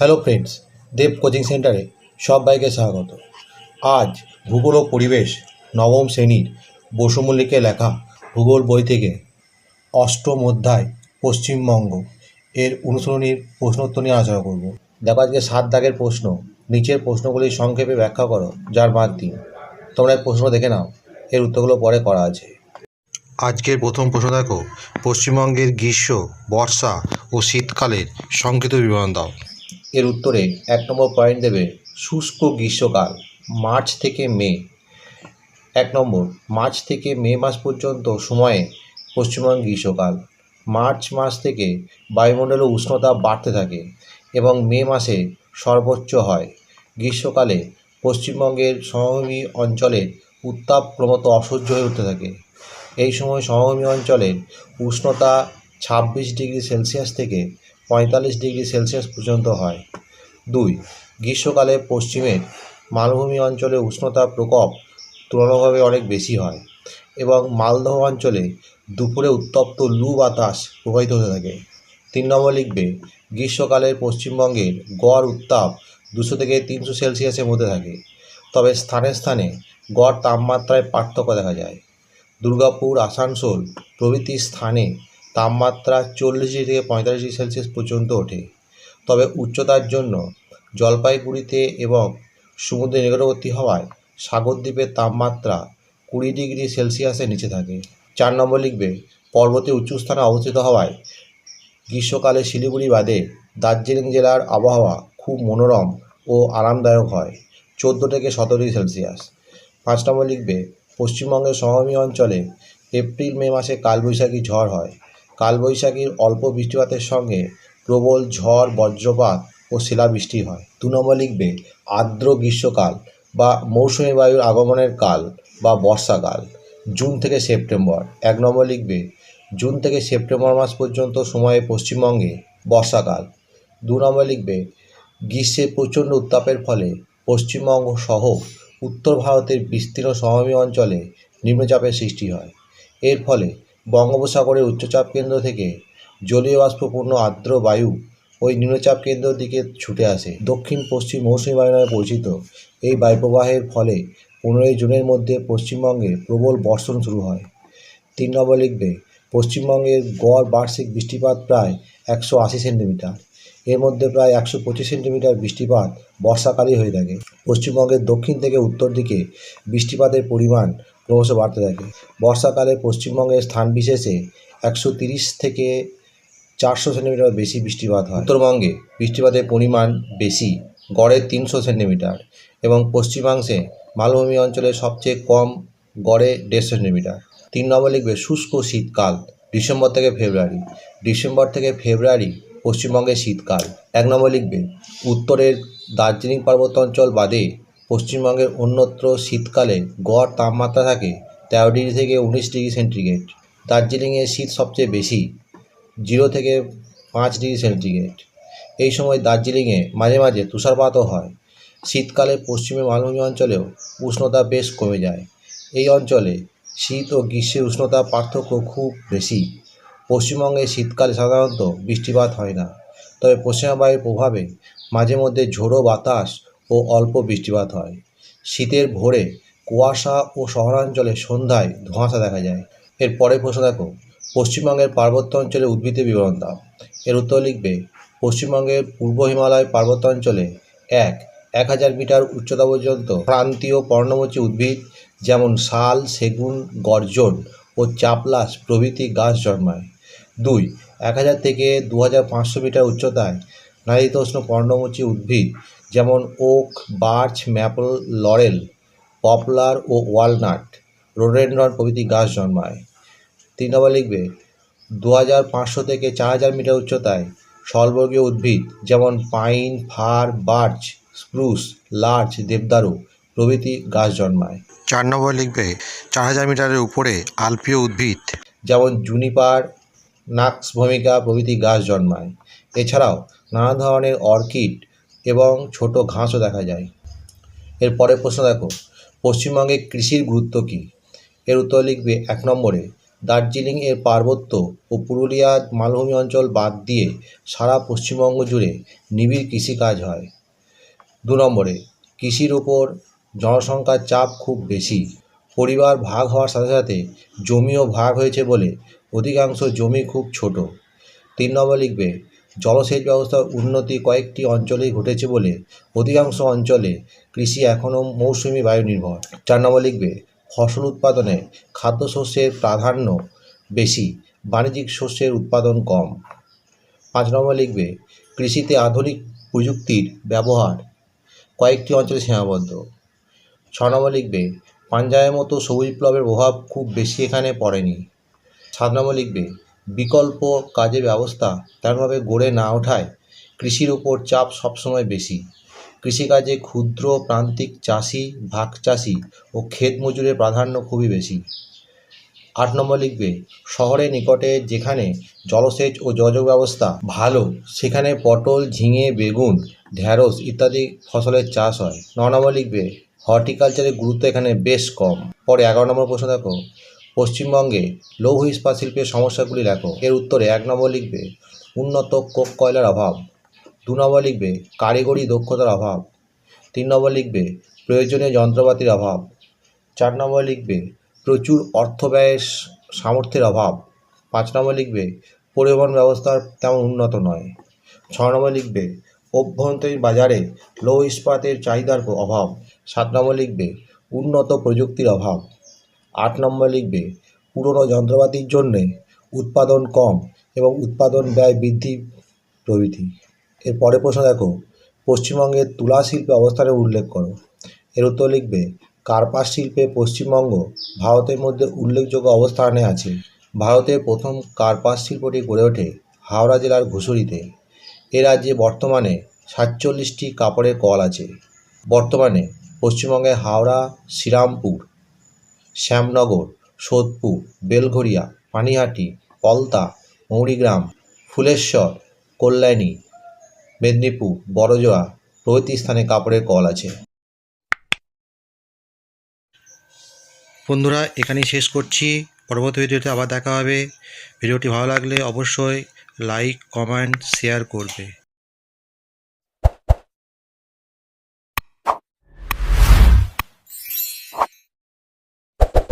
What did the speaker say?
Hello friends দেব coaching সেন্টারে সবাইকে স্বাগত। আজ ভূগোল ও পরিবেশ নবম শ্রেণির বসু মল্লিকের লেখা ভূগোল বই থেকে অষ্টম অধ্যায় পশ্চিমবঙ্গ এর অনুসরণীর প্রশ্নোত্তর নিয়ে আলোচনা করব। দেখো আজকে সাত দাগের প্রশ্ন, নিচের প্রশ্নগুলি সংক্ষেপে ব্যাখ্যা করো, যার বাদ দিন তোমরা এই প্রশ্ন দেখে নাও, এর উত্তরগুলো পরে করা আছে। আজকের প্রথম প্রশ্ন দেখো, পশ্চিমবঙ্গের গ্রীষ্ম, বর্ষা ও শীতকালের সংক্ষিপ্ত বিবরণ দাও। এর উত্তরে এক নম্বর পয়েন্ট দেবে শুষ্ক গ্রীষ্মকাল, মার্চ থেকে মে। এক নম্বর, মার্চ থেকে মে মাস পর্যন্ত সময়ে পশ্চিমবঙ্গ গ্রীষ্মকাল। মার্চ মাস থেকে বায়ুমণ্ডলে উষ্ণতা বাড়তে থাকে এবং মে মাসে সর্বোচ্চ হয়। গ্রীষ্মকালে পশ্চিমবঙ্গের সমভূমি অঞ্চলের উত্তাপ ক্রমত অসহ্য হয়ে উঠতে থাকে। এই সময় সমভূমি অঞ্চলের উষ্ণতা ছাব্বিশ ডিগ্রি সেলসিয়াস থেকে পঁয়তাল্লিশ ডিগ্রি সেলসিয়াস পর্যন্ত হয়। দুই, গ্রীষ্মকালে পশ্চিমের মালভূমি অঞ্চলে উষ্ণতার প্রকোপ তুলনাভাবে অনেক বেশি হয় এবং মালদহ অঞ্চলে দুপুরে উত্তপ্ত লু বাতাস প্রবাহিত হতে থাকে। তিন নম্বর লিখবে গ্রীষ্মকালের পশ্চিমবঙ্গের গড় উত্তাপ দুশো থেকে তিনশো সেলসিয়াসের মধ্যে থাকে, তবে স্থানে স্থানে গড় তাপমাত্রায় পার্থক্য দেখা যায়। দুর্গাপুর, আসানসোল প্রভৃতি স্থানে তাপমাত্রা চল্লিশ ডিগ্রি থেকে পঁয়তাল্লিশ ডিগ্রি সেলসিয়াস পর্যন্ত ওঠে। তবে উচ্চতার জন্য জলপাইগুড়িতে এবং সমুদ্রের নিকটবর্তী হওয়ায় সাগরদ্বীপের তাপমাত্রা কুড়ি ডিগ্রি সেলসিয়াসের নিচে থাকে। চার নম্বর লিখবে পর্বতে উঁচু স্থানে অবস্থিত হওয়ায় গ্রীষ্মকালে শিলিগুড়ি বাদে দার্জিলিং জেলার আবহাওয়া খুব মনোরম ও আরামদায়ক হয়, চোদ্দ থেকে সতেরো ডিগ্রি সেলসিয়াস। পাঁচ নম্বর লিখবে, পশ্চিমবঙ্গের সমভূমি অঞ্চলে এপ্রিল, মে মাসে কালবৈশাখী ঝড় হয়। কালবৈশাখীর অল্প বৃষ্টিপাতের সঙ্গে প্রবল ঝড়, বজ্রপাত ও শিলাবৃষ্টি হয়। দু নম্বর লিখবে, আর্দ্র গ্রীষ্মকাল বা মৌসুমী বায়ুর আগমনের কাল বা বর্ষাকাল, জুন থেকে সেপ্টেম্বর। এক নম্বর লিখবে, জুন থেকে সেপ্টেম্বর মাস পর্যন্ত সময়ে পশ্চিমবঙ্গে বর্ষাকাল। দু নম্বর লিখবে, গ্রীষ্মে প্রচণ্ড উত্তাপের ফলে পশ্চিমবঙ্গ সহ উত্তর ভারতের বিস্তীর্ণ সমভূমি অঞ্চলে নিম্নচাপের সৃষ্টি হয়। এর ফলে বঙ্গোপসাগরের উচ্চচাপ কেন্দ্র থেকে জলীয় বাষ্পপূর্ণ আর্দ্র বায়ু ওই নিম্নচাপ কেন্দ্রের দিকে ছুটে আসে। দক্ষিণ পশ্চিম মৌসুমী বায়ু নামে পরিচিত এই বায়ুপ্রবাহের ফলে পনেরোই জুনের মধ্যে পশ্চিমবঙ্গে প্রবল বর্ষণ শুরু হয়। তিন নম্বর লিখবে, পশ্চিমবঙ্গের গড় বার্ষিক বৃষ্টিপাত প্রায় একশো আশি সেন্টিমিটার। এর মধ্যে প্রায় একশো পঁচিশ সেন্টিমিটার বৃষ্টিপাত বর্ষাকালেই হয়ে থাকে। পশ্চিমবঙ্গের দক্ষিণ থেকে উত্তর দিকে বৃষ্টিপাতের পরিমাণ ক্রমশ বাড়তে থাকে। বর্ষাকালে পশ্চিমবঙ্গের স্থান বিশেষে একশো তিরিশ থেকে চারশো সেন্টিমিটার বেশি বৃষ্টিপাত হয়। উত্তরবঙ্গে বৃষ্টিপাতের পরিমাণ বেশি, গড়ে তিনশো সেন্টিমিটার এবং পশ্চিমাংশে মালভূমি অঞ্চলে সবচেয়ে কম গড়ে দেড়শো সেন্টিমিটার। তিন নম্বর লিখবে শুষ্ক শীতকাল, ডিসেম্বর থেকে ফেব্রুয়ারি। ডিসেম্বর থেকে ফেব্রুয়ারি পশ্চিমবঙ্গের শীতকাল। এক নম্বর লিখবে, উত্তরের দার্জিলিং পার্বত্য অঞ্চল বাদে পশ্চিমবঙ্গের অন্যত্র শীতকালে গড় তাপমাত্রা থাকে তেরো ডিগ্রি থেকে উনিশ ডিগ্রি সেন্টিগ্রেড। দার্জিলিংয়ে শীত সবচেয়ে বেশি, জিরো থেকে পাঁচ ডিগ্রি সেন্টিগ্রেড। এই সময় দার্জিলিংয়ে মাঝে মাঝে তুষারপাতও হয়। শীতকালে পশ্চিমে মালভূমি অঞ্চলেও উষ্ণতা বেশ কমে যায়। এই অঞ্চলে শীত ও গ্রীষ্মের উষ্ণতা পার্থক্য খুব বেশি। পশ্চিমবঙ্গে শীতকালে সাধারণত বৃষ্টিপাত হয় না। তবে পশ্চিমা বায়ুর প্রভাবে মাঝে মধ্যে ঝোড়ো বাতাস ও অল্প বৃষ্টিপাত হয়। শীতের ভোরে কুয়াশা ও শহরাঞ্চলে সন্ধ্যায় ধোঁয়াশা দেখা যায়। এর পরে প্রশ্ন দেখো, পশ্চিমবঙ্গের পার্বত্য অঞ্চলে উদ্ভিদের বিবরণ দাও। এর উত্তর লিখবে, পশ্চিমবঙ্গের পূর্ব হিমালয় পার্বত্য অঞ্চলে এক এক হাজার মিটার উচ্চতা পর্যন্ত প্রান্তীয় পর্ণমোচী উদ্ভিদ যেমন শাল, সেগুন, গর্জন ও চাপলাস প্রভৃতি গাছ জন্মায়। দুই এক হাজার থেকে দু হাজার পাঁচশো মিটার উচ্চতায় নারীতোষ্ণ পর্ণমোচী উদ্ভিদ যেমন oak birch maple laurel poplar ও ওয়ালনাট রোডেন্ড্রন প্রভৃতি গাছ জন্মায়। তিন নম্বর লিখবে দু হাজার পাঁচশো থেকে চার হাজার মিটার উচ্চতায় স্বল্পবর্গীয় উদ্ভিদ যেমন pine fir birch spruce larch দেবদারু প্রভৃতি গাছ জন্মায়। চার নম্বর লিখবে চার হাজার মিটারের উপরে আলপীয় উদ্ভিদ যেমন জুনিপার নাক্স ভূমিকা প্রভৃতি গাছ জন্মায়। এছাড়াও নানা ধরনের অর্কিড এবং ছোট ঘাসও দেখা যায়। এর পরের প্রশ্ন দেখো, পশ্চিমবঙ্গে কৃষির গুরুত্ব কী? এর উত্তর লিখবে এক নম্বরে, দার্জিলিং এর পার্বত্য ও পুরুলিয়ার মালভূমি অঞ্চল বাদ দিয়ে সারা পশ্চিমবঙ্গ জুড়ে নিবিড় কৃষিকাজ হয়। দু নম্বরে, কৃষির ওপর জনসংখ্যার চাপ খুব বেশি। পরিবার ভাগ হওয়ার সাথে সাথে জমিও ভাগ হয়েছে বলে অধিকাংশ জমি খুব ছোট। তিন নম্বর লিখবে, জলসেচ ব্যবস্থার উন্নতি কয়েকটি অঞ্চলেই ঘটেছে বলে অধিকাংশ অঞ্চলে কৃষি এখনও মৌসুমি বায়ু নির্ভর চার নম্বর লিখবে, ফসল উৎপাদনে খাদ্যশস্যের প্রাধান্য বেশি, বাণিজ্যিক শস্যের উৎপাদন কম। পাঁচ নম্বর লিখবে, কৃষিতে আধুনিক প্রযুক্তির ব্যবহার কয়েকটি অঞ্চলে সীমাবদ্ধ। ছ নম্বর লিখবে পাঞ্জাবের মতো সবুজ বিপ্লবের প্রভাব খুব বেশি এখানে পড়েনি। সাত নম্বর লিখবে, বিকল্প কাজের ব্যবস্থা তেমনভাবে গড়ে না ওঠায় কৃষির উপর চাপ সবসময় বেশি। কৃষিকাজে ক্ষুদ্র প্রান্তিক চাষি, ভাগ চাষি ও ক্ষেত মজুরের প্রাধান্য খুবই বেশি। আট নম্বর লিখবে, শহরের নিকটে যেখানে জলসেচ ও যোগাযোগ ব্যবস্থা ভালো, সেখানে পটল, ঝিঙে, বেগুন ঢ্যাঁড়স ইত্যাদি ফসলের চাষ হয়। ন নম্বর লিখবে হর্টিকালচারের গুরুত্ব এখানে বেশ কম। পরে এগারো নম্বর প্রশ্ন দেখো। পশ্চিমবঙ্গে লৌহ ইস্পাত শিল্পের সমস্যাগুলি লেখো। এর উত্তরে এক নম্বর লিখবে, উন্নত কোক কয়লার অভাব। দু নম্বর লিখবে, কারিগরি দক্ষতার অভাব। তিন নম্বর লিখবে, প্রয়োজনীয় যন্ত্রপাতির অভাব। চার নম্বর লিখবে, প্রচুর অর্থ ব্যয়ের সামর্থ্যের অভাব। পাঁচ নম্বর লিখবে, পরিবহন ব্যবস্থা তেমন উন্নত নয়। ছ নম্বর লিখবে, অভ্যন্তরীণ বাজারে লৌহ ইস্পাতের চাহিদার অভাব। সাত নম্বর লিখবে, উন্নত প্রযুক্তির অভাব। আট নম্বর লিখবে, পুরনো যন্ত্রপাতির জন্যে উৎপাদন কম এবং উৎপাদন ব্যয় বৃদ্ধি প্রভৃতি। এর পরে প্রশ্ন দেখো, পশ্চিমবঙ্গের তুলা শিল্পে অবস্থানের উল্লেখ করো। এর উত্তর লিখবে, কার্পাস শিল্পে পশ্চিমবঙ্গ ভারতের মধ্যে উল্লেখযোগ্য অবস্থানে আছে। ভারতের প্রথম কার্পাস শিল্পটি গড়ে ওঠে হাওড়া জেলার ঘুষুরিতে। এ রাজ্যে বর্তমানে সাতচল্লিশটি কাপড়ের কল আছে। বর্তমানে পশ্চিমবঙ্গের হাওড়া, শ্রীরামপুর, শ্যামনগর, সোদপুর বেলঘরিয়া পানিহাটি, পলতা, মৌরিগ্রাম, ফুলেশ্বর, কল্যাণী, মেদিনীপুর, বড়জোয়া প্রভৃতি স্থানে কাপড়ের কল আছে। বন্ধুরা, এখানেই শেষ করছি। পরবর্তী ভিডিওতে আবার দেখা হবে। ভিডিওটি ভালো লাগলে অবশ্যই লাইক কমেন্ট শেয়ার করবে।